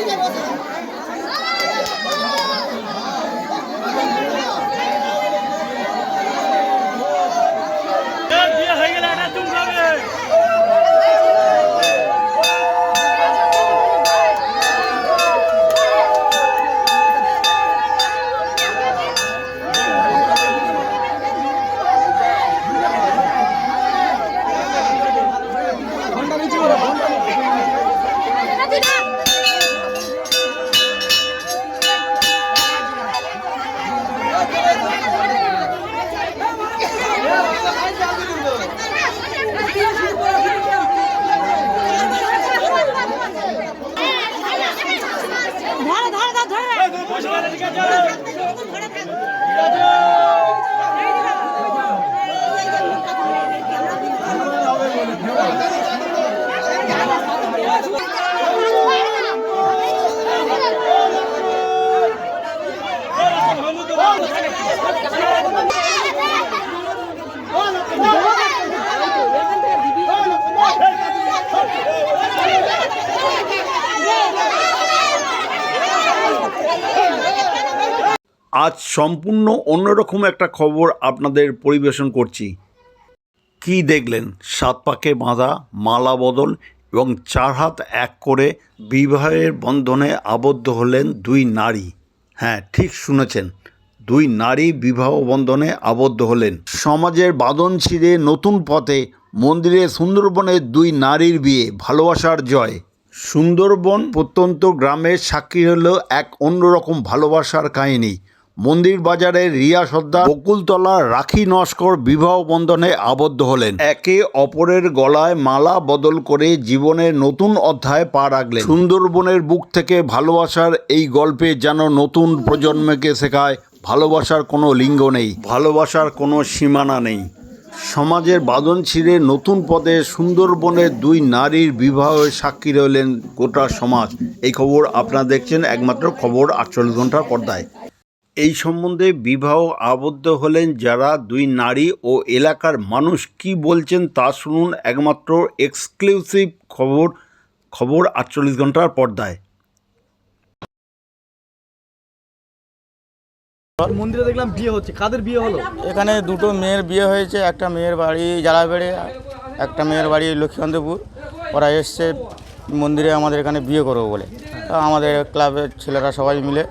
দিয়ে যাব আজ সম্পূর্ণ অন্যরকম একটা খবর আপনাদের পরিবেশন করছি। কি দেখলেন? সাত পাকে বাঁধা মালা বদল এবং চার হাত এক করে বিবাহের বন্ধনে আবদ্ধ হলেন দুই নারী। হ্যাঁ ঠিক শুনেছেন। দুই নারী বিবাহ বন্ধনে আবদ্ধ হলেন। সমাজের বাঁধন ছিঁড়ে নতুন পথে মন্দিরে সুন্দরবনের দুই নারীর বিয়ে, ভালোবাসার জয়। সুন্দরবন প্রত্যন্ত গ্রামের সাক্ষী হলো এক অন্যরকম ভালোবাসার কাহিনী। মন্দির বাজারে রিয়া সর্দার বকুলতলা রাখি নস্কর বিবাহ বন্ধনে আবদ্ধ হলেন। একে অপরের গলায় মালা বদল করে জীবনের নতুন অধ্যায় পা রাখলেন। সুন্দরবনের বুক থেকে ভালোবাসার এই গল্পে যেন নতুন প্রজন্মকে শেখায় ভালোবাসার কোনো লিঙ্গ নেই ভালোবাসার কোনো সীমানা নেই। সমাজের বাঁধন ছিঁড়ে নতুন পদে সুন্দরবনের দুই নারীর বিবাহের সাক্ষী রইলেন গোটা সমাজ। এই খবর আপনারা দেখছেন একমাত্র খবর আটচল্লিশ ঘণ্টার পর্দায়। এই সম্বন্ধে বিবাহ আবদ্ধ হলেন যারা দুই নারী ও এলাকার মানুষ। কি বলছেন তা শুনুন একমাত্র এক্সক্লুসিভ খবর খবর আটচল্লিশ ঘণ্টার পর্দায়। মন্দিরে দেখলাম বিয়ে হচ্ছে কাদের বিয়ে হলো? এখানে দুটো মেয়ের বিয়ে হয়েছে একটা মেয়ের বাড়ি জালাবেড়ে একটা মেয়ের বাড়ি লক্ষ্মীকান্তপুর ওরা এসছে মন্দিরে আমাদের এখানে বিয়ে করব বলে। তা আমাদের ক্লাবের ছেলেরা সবাই মিলে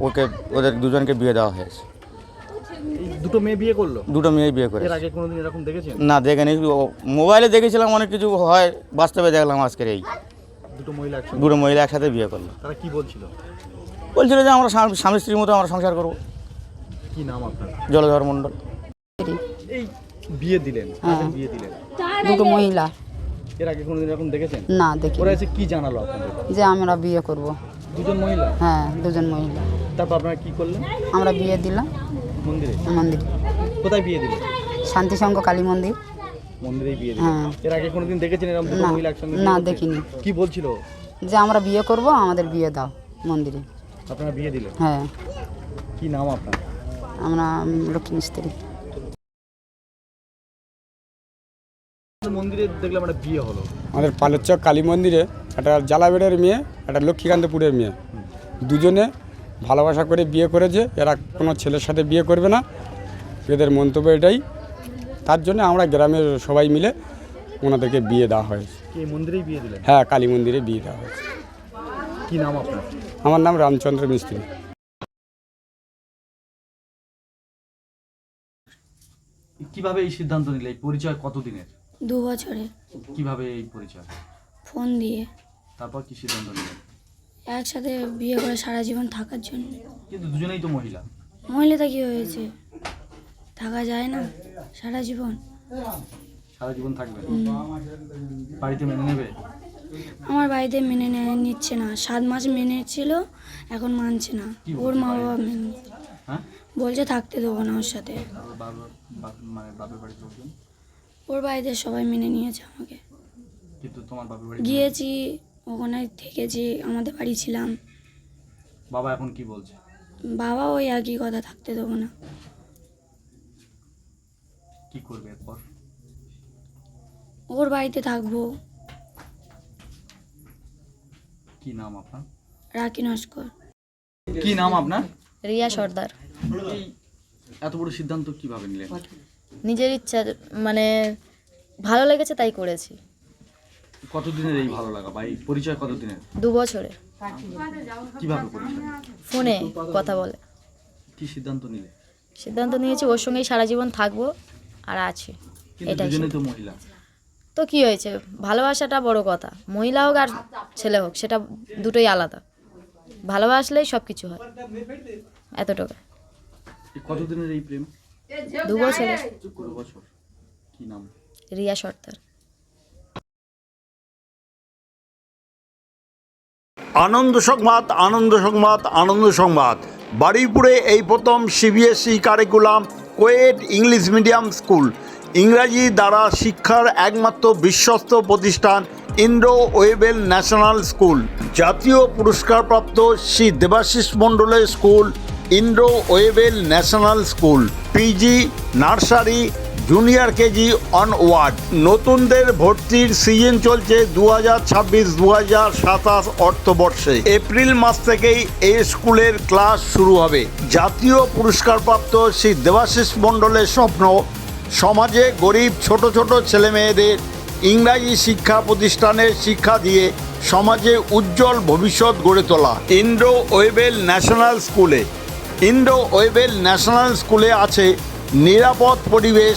ওকে ওদের দুজনকে বিয়ে দেওয়া হয়েছে। দুটো মেয়ে বিয়ে করল? দুটো মেয়ে বিয়ে করে এর আগে কোনোদিন এরকম দেখেছেন? না দেখেনি। ও- মোবাইলে দেখেছিলাম অনেক কিছু হয় বাস্তবে দেখলাম আজকের এই। দুটো মহিলা দুটো মহিলা একসাথে বিয়ে করল। তারা কি বলছিল? বলছিল যে আমরা স্বামী স্ত্রীর মতো আমরা সংসার করব। কি নাম আপনার? জলধর মণ্ডল। এই বিয়ে দিলেন কাদের বিয়ে দিলেন। দুটো মহিলা। এর আগে কোনোদিন এরকম দেখেছেন? না দেখি ওরা এসে কি জানালো আপনাদের? যে আমরা বিয়ে করব। দুজন মহিলা? হ্যাঁ দুজন মহিলা। তারপর আপনারা কি করলেন? আমরা বিয়ে দিলাম। মন্দিরে? মন্দির। কোথায় বিয়ে দিলেন? শান্তিসংঘ কালী মন্দির। মন্দিরেই বিয়ে দিলেন। হ্যাঁ। এর আগে কোনোদিন দেখেছেন এরকম দুটো না, মহিলা একসঙ্গে না, করতে? দেখিনি। কি বলছিল? যে আমরা বিয়ে করব আমাদের বিয়ে দাও মন্দিরে। আপনারা বিয়ে দিলেন? হ্যাঁ। কি নাম আপনার? আমরা উম, লক্ষ্মী মিস্ত্রি। মন্দিরে দেখলাম একটা বিয়ে হলো। আমাদের পালেরচক কালী মন্দিরে একটা জালাবেড়ের মেয়ে একটা লক্ষ্মীকান্তপুরের মেয়ে। দুজনে ভালোবাসা করে বিয়ে করেছে এরা কোনো ছেলের সাথে বিয়ে করবে না। এদের মন্তব্য এটাই। তার জন্য আমরা গ্রামের সবাই মিলে ওনাদেরকে বিয়ে দেওয়া হয়েছে। মন্দিরেই বিয়ে দিলেন? হ্যাঁ কালী মন্দিরে বিয়ে দেওয়া হয়েছে। কি নাম আপনার? আমার নাম রামচন্দ্র মিস্ত্রি। কীভাবে এই সিদ্ধান্ত নিলে? এই পরিচয় কতদিনের? দু বছরে কীভাবে এই পরিচয়? ফোন দিয়ে। তারপর কি সিদ্ধান্ত নিলেন? একসাথে বিয়ে করে সারা জীবন থাকার জন্য। কিন্তু দুজনেই তো মহিলা। মহিলাটা কি হয়েছে? থাকা যায় না সারা জীবন। সারা জীবন থাকবে? বাড়িতে মেনে নেবে? আমার বাড়িতে মেনে নেয় নিচ্ছে না। সাত মাস মেনে ছিল এখন মানছে না। ওর মা বাবা মেনে হ্যাঁ? বলছে থাকতে দেবো না ওর সাথে। মানে ওর বাড়িতে সবাই মেনে নিয়েছে আমাকে। গিয়েছি ওখানে থেকেছি আমাদের বাড়ি ছিলাম। বাবা এখন কি বলছে? বাবা ওই একই কথা থাকতে দেবো না। কি করবে এরপর? ওর বাড়িতে থাকব। কি নাম আপনার? রাকি নস্কর। কি নাম আপনার? রিয়া সর্দার। এত বড় সিদ্ধান্ত কীভাবে নিলেন? নিজের ইচ্ছা মানে ভালো লেগেছে তাই করেছি। কতদিনের এই ভালো লাগা বা এই পরিচয় কতদিনের? দু বছরে কীভাবে পরিচয়? ফোনে কথা বলে। কি সিদ্ধান্ত নিলে? সিদ্ধান্ত নিয়েছি ওর সঙ্গেই সারা জীবন থাকব আর আছি। এটাই দুজনেই তো মহিলা। তো কি হয়েছে? ভালোবাসাটা বড় কথা। মহিলা হোক আর ছেলে হোক সেটা দুটোই আলাদা। ভালোবাসলেই সব কিছু হয়। এতটুকু। এই কতদিনের এই প্রেম? দু বছর। কি নাম? রিয়া সর্দার। আনন্দ সংবাদ আনন্দ সংবাদ আনন্দ সংবাদ। বারুইপুরে এই প্রথম CBSE curriculum co-ed English medium school. ইংরাজি দ্বারা শিক্ষার একমাত্র বিশ্বস্ত প্রতিষ্ঠান ইন্ডো ওয়েবেল ন্যাশনাল স্কুল। জাতীয় পুরস্কারপ্রাপ্ত শ্রী দেবাশিস মণ্ডলের school Indo Webel national school. PG nursery junior KG onward. নতুনদের ভর্তির সিজন চলছে দু হাজার ছাব্বিশ দু হাজার সাতাশ অর্থবর্ষে। এপ্রিল মাস থেকেই এই স্কুলের ক্লাস শুরু হবে। জাতীয় পুরস্কারপ্রাপ্ত শ্রী দেবাশিস মণ্ডলের স্বপ্ন, সমাজে গরিব ছোট ছোট ছেলে মেয়েদের ইংরাজি শিক্ষা প্রতিষ্ঠানের শিক্ষা দিয়ে সমাজে উজ্জ্বল ভবিষ্যৎ গড়ে তোলা। ইন্ডো ওয়েবেল ন্যাশনাল স্কুলে। ইন্ডো ওয়েবেল ন্যাশনাল স্কুলে আছে নিরাপদ পরিবেশ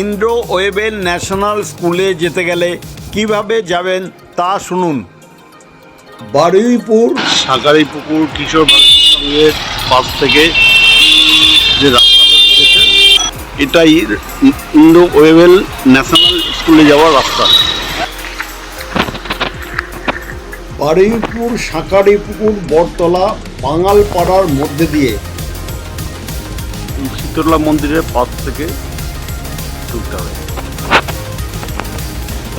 ইন্ডো ওয়েবেল ন্যাশনাল স্কুলে যেতে গেলে কীভাবে যাবেন তা শুনুন। বারুইপুর। সাগারিপুকুর কিশোর সঙ্গের পাশ থেকে যে রাস্তাটা এটাই ইন্ডো ওয়েবেল ন্যাশনাল স্কুলে যাওয়ার রাস্তা। বারুইপুর সাঁকারিপুকুর বটতলা বাঙালপাড়ার মধ্যে দিয়ে। শীতলা মন্দিরের পাশ থেকে ঢুকতে হবে।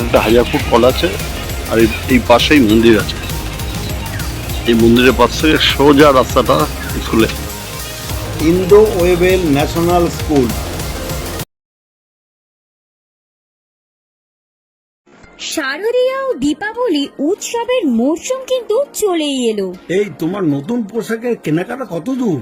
একটা হাজার ফুট কল আছে আর এই- পাশেই মন্দির আছে। এই মন্দিরের পাশ থেকে সোজা রাস্তাটা স্কুলে ইন্ডো ওয়েবেল ন্যাশনাল স্কুল। শারদীয়া ও দীপাবলি উৎসবের মরশুম কিন্তু চলেই এলো। এই তোমার নতুন পোশাকের কেনাকাটা কত দূর?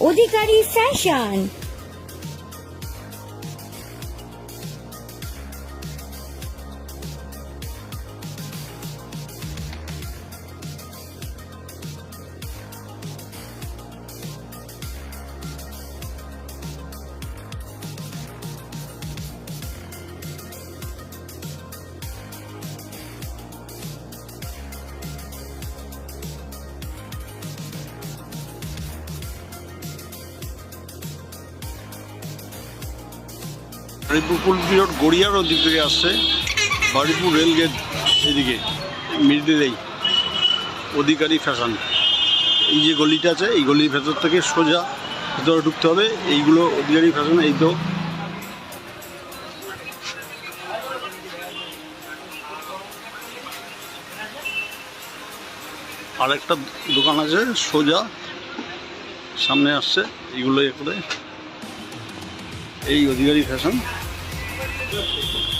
অধিকারী ফ্যাশন। বাড়িপুর পুল গড়িয়ার ওদিক থেকে আসছে বাড়িপুর রেলগেট এদিকে মিডিলেই অধিকারী ফ্যাশন। এই যে গলিটা আছে, এই গলির ভেতর থেকে সোজা ভেতরে ঢুকতে হবে। এইগুলো অধিকারী ফ্যাশন, এই তো। আর একটা দোকান আছে, সোজা। সামনে আসছে, এইগুলো করে। এই অধিকারী ফ্যাশন। Perfeito.